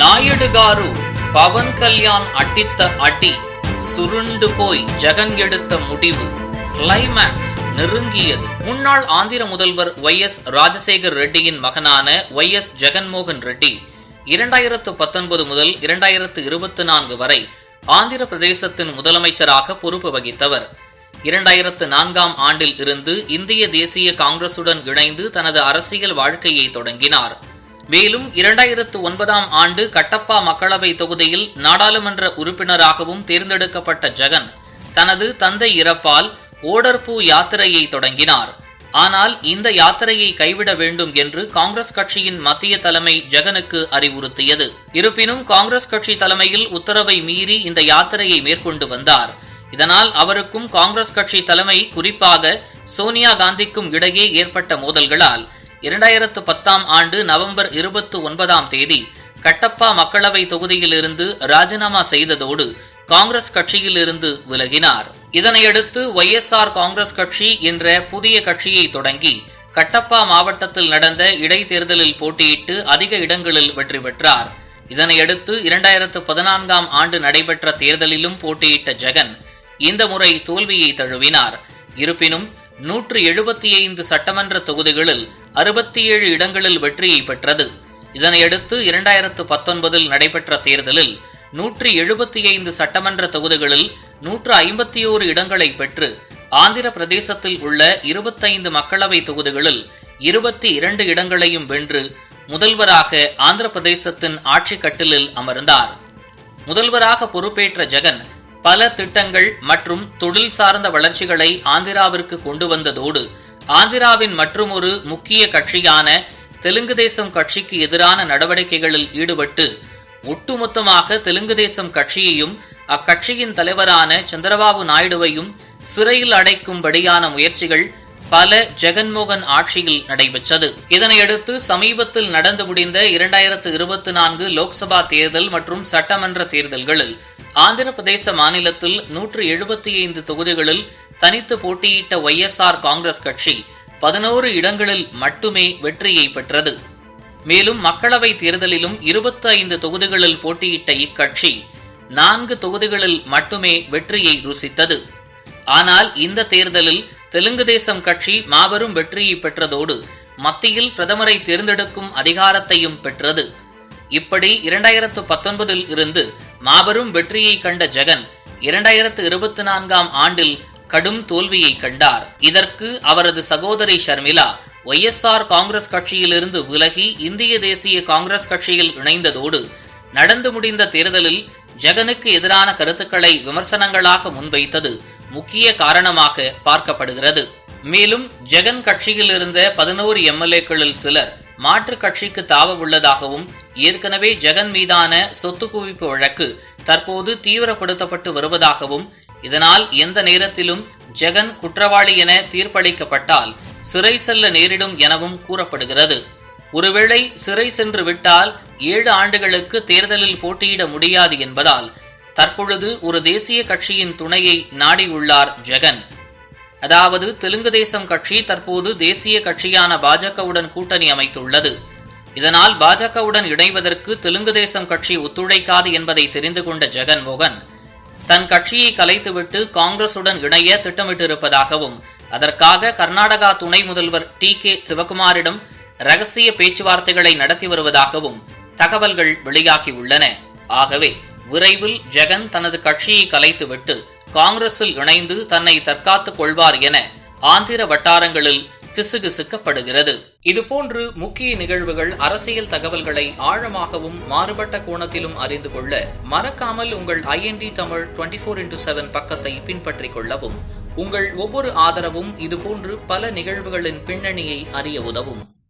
நாயுடு காரு பவன் கல்யாண் அட்டித்த அடி சுருண்டு போய் ஜெகன் எடுத்த முடிவு. கிளைமேக்ஸ் நெருங்கியது. முன்னாள் ஆந்திர முதல்வர் ஒய் எஸ் ராஜசேகர் ரெட்டியின் மகனான ஒய் எஸ் ஜெகன்மோகன் ரெட்டி இரண்டாயிரத்து பத்தொன்பது முதல் இரண்டாயிரத்து இருபத்தி நான்கு வரை ஆந்திர பிரதேசத்தின் முதலமைச்சராக பொறுப்பு வகித்தவர். இரண்டாயிரத்து நான்காம் ஆண்டில் இருந்து இந்திய தேசிய காங்கிரசுடன் இணைந்து தனது அரசியல் வாழ்க்கையை தொடங்கினார். மேலும் இரண்டாயிரத்து ஒன்பதாம் ஆண்டு கட்டப்பா மக்களவை தொகுதியில் நாடாளுமன்ற உறுப்பினராகவும் தேர்ந்தெடுக்கப்பட்ட ஜெகன் தனது தந்தை இறப்பால் ஓடர்பூ யாத்திரையை தொடங்கினார். ஆனால் இந்த யாத்திரையை கைவிட வேண்டும் என்று காங்கிரஸ் கட்சியின் மத்திய தலைமை ஜெகனுக்கு அறிவுறுத்தியது. இருப்பினும் காங்கிரஸ் கட்சி தலைமையில் உத்தரவை மீறி இந்த யாத்திரையை மேற்கொண்டு வந்தார். இதனால் அவருக்கும் காங்கிரஸ் கட்சி தலைமை குறிப்பாக சோனியா காந்திக்கும் இடையே ஏற்பட்ட மோதல்களால் இரண்டாயிரத்து பத்தாம் ஆண்டு நவம்பர் இருபத்தி ஒன்பதாம் தேதி கட்டப்பா மக்களவை தொகுதியிலிருந்து ராஜினாமா செய்ததோடு காங்கிரஸ் கட்சியிலிருந்து விலகினார். இதனையடுத்து ஒய் எஸ் ஆர் காங்கிரஸ் கட்சி என்ற புதிய கட்சியை தொடங்கி கட்டப்பா மாவட்டத்தில் நடந்த இடைத்தேர்தலில் போட்டியிட்டு அதிக இடங்களில் வெற்றி பெற்றார். இதனையடுத்து இரண்டாயிரத்து பதினான்காம் ஆண்டு நடைபெற்ற தேர்தலிலும் போட்டியிட்ட ஜெகன் இந்த முறை தோல்வியை தழுவினார். இருப்பினும் நூற்று எழுபத்தி ஐந்து சட்டமன்ற தொகுதிகளில் அறுபத்தி ஏழு இடங்களில் வெற்றியை பெற்றது. இதனையடுத்து இரண்டாயிரத்து பத்தொன்பதில் நடைபெற்ற தேர்தலில் நூற்றி எழுபத்தி ஐந்து சட்டமன்ற தொகுதிகளில் நூற்று ஐம்பத்தி ஓரு இடங்களை பெற்று ஆந்திர பிரதேசத்தில் உள்ள இருபத்தைந்து மக்களவை தொகுதிகளில் இருபத்தி இரண்டு இடங்களையும் வென்று முதல்வராக ஆந்திர பிரதேசத்தின் ஆட்சி கட்டிலில் அமர்ந்தார். முதல்வராக பொறுப்பேற்ற ஜெகன் பல திட்டங்கள் மற்றும் தொழில் சார்ந்த வளர்ச்சிகளை ஆந்திராவிற்கு கொண்டு வந்ததோடு ஆந்திராவின் மற்றுமொரு முக்கிய கட்சியான தெலுங்கு தேசம் கட்சிக்கு எதிரான நடவடிக்கைகளில் ஈடுபட்டு ஒட்டுமொத்தமாக தெலுங்கு தேசம் கட்சியையும் அக்கட்சியின் தலைவரான சந்திரபாபு நாயுடுவையும் சிறையில் அடைக்கும்படியான முயற்சிகள் பல ஜெகன்மோகன் ஆட்சியில் நடைபெற்றது. இதனையடுத்து சமீபத்தில் நடந்து முடிந்த இரண்டாயிரத்து இருபத்தி நான்கு லோக்சபா தேர்தல் மற்றும் சட்டமன்ற தேர்தல்களில் ஆந்திர பிரதேச மாநிலத்தில் நூற்று எழுபத்தி ஐந்து தொகுதிகளில் தனித்து போட்டியிட்ட ஒய்எஸ்ஆர் காங்கிரஸ் கட்சி பதினோரு இடங்களில் மட்டுமே வெற்றியை பெற்றது. மேலும் மக்களவை தேர்தலிலும் இருபத்தி ஐந்து தொகுதிகளில் போட்டியிட்ட இக்கட்சி நான்கு தொகுதிகளில் மட்டுமே வெற்றியை ருசித்தது. ஆனால் இந்த தேர்தலில் தெலுங்கு தேசம் கட்சி மாபெரும் வெற்றியை பெற்றதோடு மத்தியில் பிரதமரை தேர்ந்தெடுக்கும் அதிகாரத்தையும் பெற்றது. இப்படி இரண்டாயிரத்து பத்தொன்பதில் இருந்து மாபெரும் வெற்றியை கண்ட ஜெகன் இரண்டாயிரத்து இருபத்தி நான்காம் ஆண்டில் கடும் தோல்வியை கண்டார். இதற்கு அவரது சகோதரி ஷர்மிளா ஒய்எஸ்ஆர் காங்கிரஸ் கட்சியிலிருந்து விலகி இந்திய தேசிய காங்கிரஸ் கட்சியில் இணைந்ததோடு நடந்து முடிந்த தேர்தலில் ஜெகனுக்கு எதிரான கருத்துக்களை விமர்சனங்களாக முன்வைத்தது முக்கிய காரணமாக பார்க்கப்படுகிறது. மேலும் ஜெகன் கட்சியில் இருந்த பதினோரு எம்எல்ஏக்களில் சிலர் மாற்று கட்சிக்கு தாவ உள்ளதாகவும் ஏற்கனவே ஜெகன் மீதான சொத்து குவிப்பு வழக்கு தற்போது தீவிரப்படுத்தப்பட்டு வருவதாகவும் இதனால் எந்த நேரத்திலும் ஜெகன் குற்றவாளி என தீர்ப்பளிக்கப்பட்டால் சிறை செல்ல நேரிடும் எனவும் கூறப்படுகிறது. ஒருவேளை சிறை சென்று விட்டால் ஏழு ஆண்டுகளுக்கு தேர்தலில் போட்டியிட முடியாது என்பதால் தற்பொழுது ஒரு தேசிய கட்சியின் துணையை நாடியுள்ளார் ஜெகன். அதாவது தெலுங்கு தேசம் கட்சி தற்போது தேசிய கட்சியான பாஜகவுடன் கூட்டணி அமைத்துள்ளது. இதனால் பாஜகவுடன் இணைவதற்கு தெலுங்கு தேசம் கட்சி ஒத்துழைக்காது என்பதை தெரிந்து கொண்ட ஜெகன்மோகன் தன் கட்சியை கலைத்துவிட்டு காங்கிரசுடன் இணைய திட்டமிட்டிருப்பதாகவும் அதற்காக கர்நாடகா துணை முதல்வர் டி கே சிவகுமாரிடம் ரகசிய பேச்சுவார்த்தைகளை நடத்தி வருவதாகவும் தகவல்கள் வெளியாகியுள்ளன. ஆகவே விரைவில் ஜெகன் தனது கட்சியை கலைத்துவிட்டு காங்கிரஸில் இணைந்து தன்னை தற்காத்துக் கொள்வார் என ஆந்திர வட்டாரங்களில் கிசுகிசுக்கப்படுகிறது. இதுபோன்று முக்கிய நிகழ்வுகள் அரசியல் தகவல்களை ஆழமாகவும் மாறுபட்ட கோணத்திலும் அறிந்து கொள்ள மறக்காமல் உங்கள் INT Tamil twenty four into seven பக்கத்தை பின்பற்றிக் கொள்ளவும். உங்கள் ஒவ்வொரு ஆதரவும் இதுபோன்று பல நிகழ்வுகளின் பின்னணியை அறிய உதவும்.